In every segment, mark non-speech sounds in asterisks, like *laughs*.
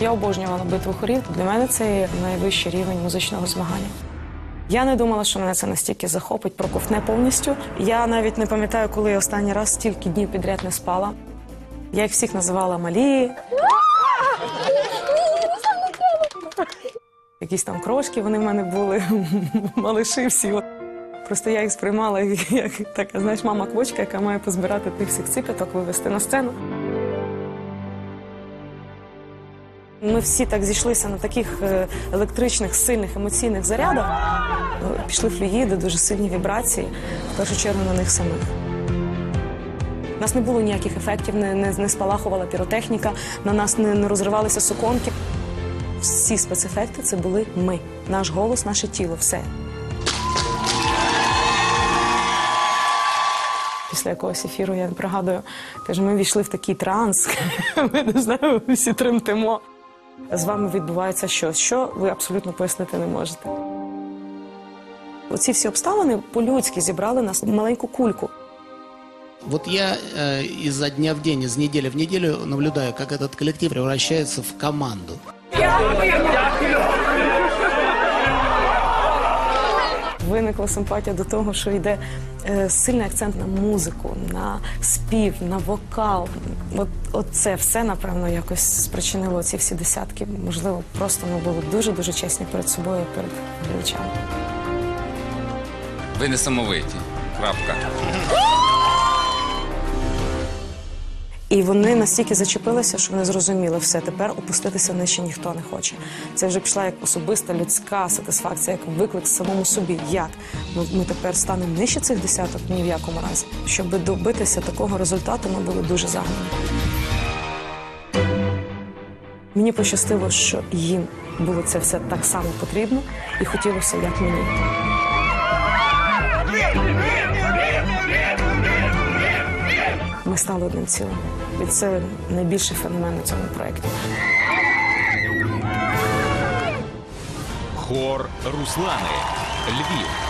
Я обожнювала битву хорів. Для мене це найвищий рівень музичного змагання. Я не думала, що мене це настільки захопить, проковтне повністю. Я навіть не пам'ятаю, коли я останній раз стільки днів підряд не спала. Я їх всіх називала малі. Якісь там крошки вони в мене були, *laughs* малиши всі. Просто я їх сприймала як, така, знаєш, мама квочка, яка має позбирати тих всіх ципяток, вивезти на сцену. Ми всі так зійшлися на таких е, електричних, сильних емоційних зарядах. Е, Пішли флюїди, дуже сильні вібрації, в першу чергу на них самих. У нас не було ніяких ефектів, не, не, не спалахувала піротехніка, на нас не, не розривалися суконки. Всі спецефекти це були ми, наш голос, наше тіло, все. Після якогось ефіру я пригадую, каже, ми війшли в такий транс, *laughs* ми не знаю, всі тремтимо. З вами відбувається щось, що ви абсолютно пояснити не можете. Оці всі обставини по-людськи зібрали нас в маленьку кульку. Вот я э, изо дня в день, из недели в неделю наблюдаю, как этот коллектив превращается в команду. Виникла симпатія до того, що йде е, сильний акцент на музику, на спів, на вокал. От, от це все, напевно, якось спричинило ці всі десятки. Можливо, просто ми були дуже-дуже чесні перед собою, перед глядачами. Ви несамовиті. Крапка. І вони настільки зачепилися, що вони зрозуміли все. Тепер опуститися нижче ніхто не хоче. Це вже пішла як особиста людська сатисфакція, як виклик самому собі. Як ми, ми тепер станемо нижче цих десяток? Ні в якому разі. Щоб добитися такого результату, ми були дуже загнані. Мені пощастило, що їм було це все так само потрібно, і хотілося, як мені. Стали одним цілим. І це найбільший феномен у цьому проєкті. Хор Руслани. Львів.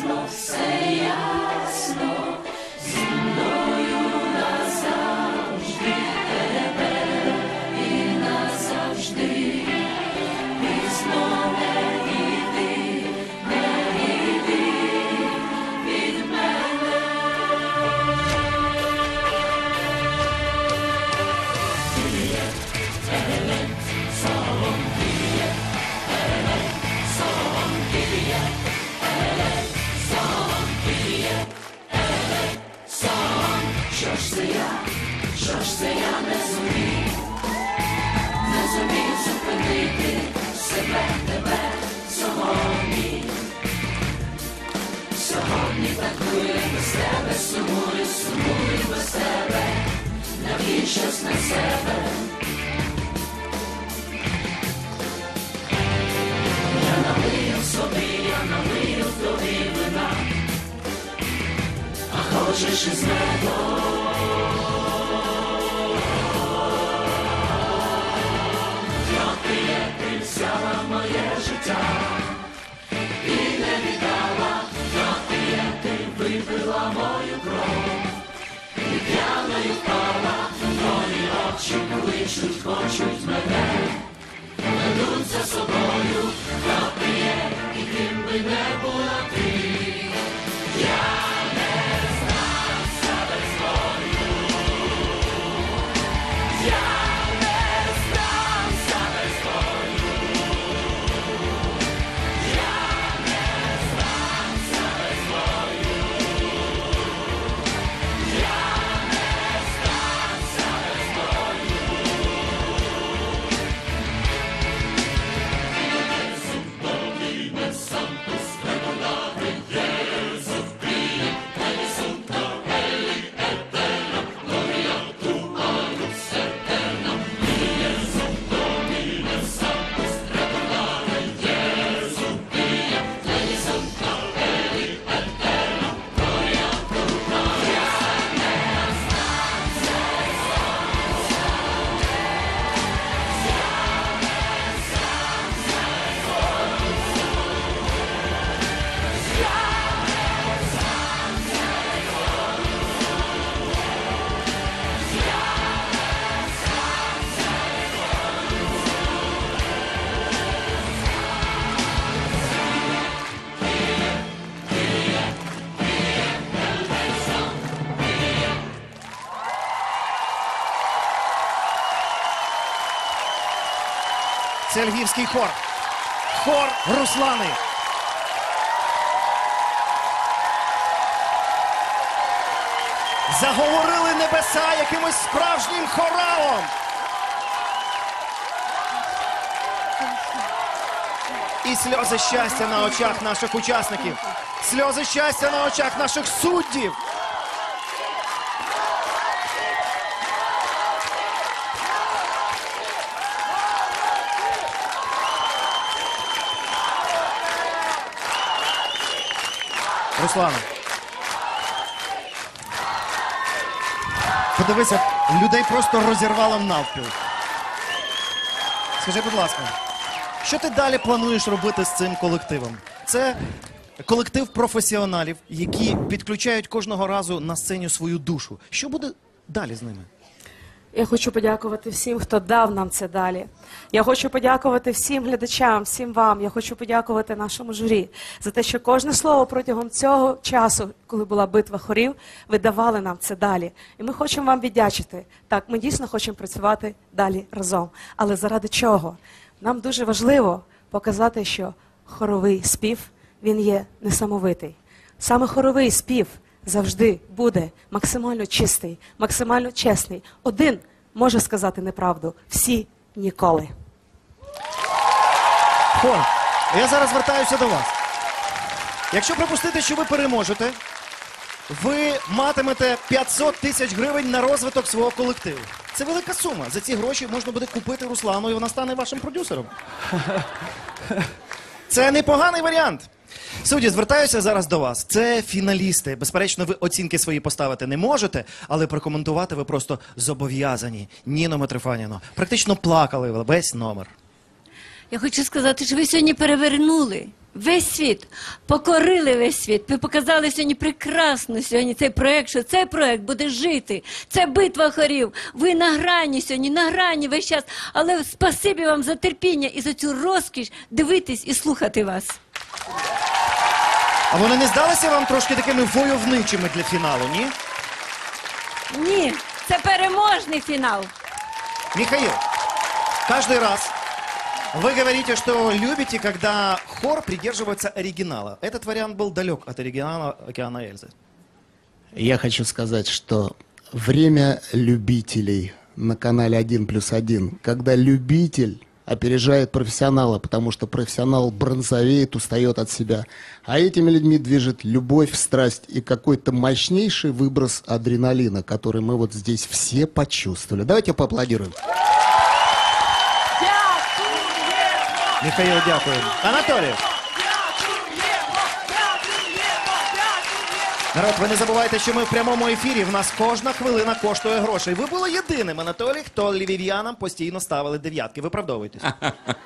jasno, se jasno. Що ж це я, що ж це я не зумів, не зумів зупинити себе, тебе сьогодні. Сьогодні такує без тебе, сумую, сумую без тебе, навіть щось на себе. Я налию собі, я налию тобі вина, а хочеш із медом. Кличуть, хочуть мене, ведуть за собою, Це львівський хор. Хор Руслани. Заговорили небеса якимось справжнім хоралом. І сльози щастя на очах наших учасників. Сльози щастя на очах наших суддів. Руслана. Подивися, людей просто розірвало навпіл. Скажи, будь ласка, що ти далі плануєш робити з цим колективом? Це колектив професіоналів, які підключають кожного разу на сцені свою душу. Що буде далі з ними? Я хочу подякувати всім, хто дав нам це далі. Я хочу подякувати всім глядачам, всім вам. Я хочу подякувати нашому журі за те, що кожне слово протягом цього часу, коли була битва хорів, ви давали нам це далі. І ми хочемо вам віддячити. Так, ми дійсно хочемо працювати далі разом. Але заради чого? Нам дуже важливо показати, що хоровий спів він є несамовитий. Саме хоровий спів завжди буде максимально чистий, максимально чесний. Один може сказати неправду, всі ніколи. Хор, я зараз звертаюся до вас. Якщо припустити, що ви переможете, ви матимете 500 тисяч гривень на розвиток свого колективу. Це велика сума. За ці гроші можна буде купити Руслану, і вона стане вашим продюсером. Це непоганий варіант. Судді, звертаюся зараз до вас. Це фіналісти. Безперечно, ви оцінки свої поставити не можете, але прокоментувати ви просто зобов'язані. Ніно Митрофаніно. Практично плакали весь номер. Я хочу сказати, що ви сьогодні перевернули весь світ, покорили весь світ. Ви показали сьогодні прекрасно сьогодні цей проект, що цей проект буде жити. Це битва хорів. Ви на грані сьогодні, на грані весь час. Але спасибі вам за терпіння і за цю розкіш дивитись і слухати вас. А вони не здалися вам трошки такими войовничими для фіналу, ні? Ні, це переможний фінал. Михаил, каждый раз вы говорите, что любите, когда хор придерживается оригинала. Этот вариант был далек от оригинала «Океана Эльзы». Я хочу сказать, что время любителей на канале 1 плюс 1, когда любитель опережает профессионала, потому что профессионал бронзовеет, устает от себя. А этими людьми движет любовь, страсть и какой-то мощнейший выброс адреналина, который мы вот здесь все почувствовали. Давайте поаплодируем. Михаил, дякую. Анатолій. Народ, ви не забувайте, що ми в прямому ефірі. В нас кожна хвилина коштує грошей. Ви були єдиним, Анатолій, хто львів'янам постійно ставили дев'ятки. Виправдовуйтесь.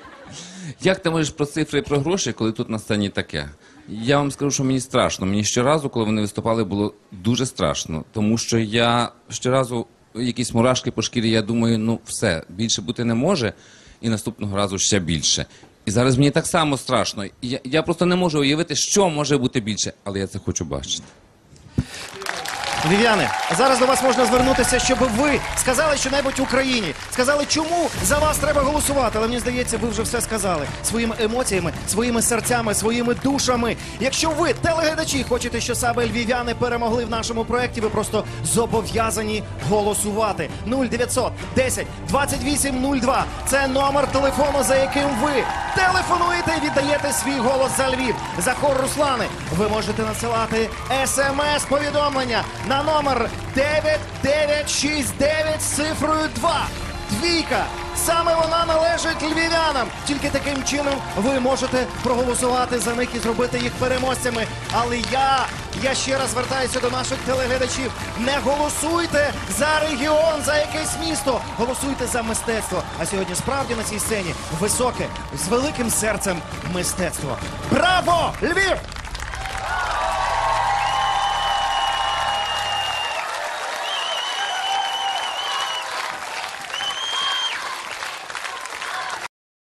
*laughs* Як ти можеш про цифри і про гроші, коли тут на сцені таке? Я вам скажу, що мені страшно. Мені щоразу, коли вони виступали, було дуже страшно. Тому що я щоразу якісь мурашки по шкірі, я думаю, ну все, більше бути не може, і наступного разу ще більше. І зараз мені так само страшно. Я, я просто не можу уявити, що може бути більше, але я це хочу бачити. Львів'яни, зараз до вас можна звернутися, щоб ви сказали щонебудь Україні. Сказали, чому за вас треба голосувати. Але мені здається, ви вже все сказали своїми емоціями, своїми серцями, своїми душами. Якщо ви, телеглядачі, хочете, що саме львів'яни перемогли в нашому проєкті, ви просто зобов'язані голосувати. 0900 10 28 02. Це номер телефону, за яким ви телефонуєте і віддаєте свій голос за Львів. За хор Руслани. Ви можете надсилати смс-повідомлення на номер 9969 з цифрою 2. Двійка. Саме вона належить львів'янам. Тільки таким чином ви можете проголосувати за них і зробити їх переможцями. Але я, я ще раз звертаюся до наших телеглядачів. Не голосуйте за регіон, за якесь місто. Голосуйте за мистецтво. А сьогодні справді на цій сцені високе, з великим серцем мистецтво. Браво! Львів!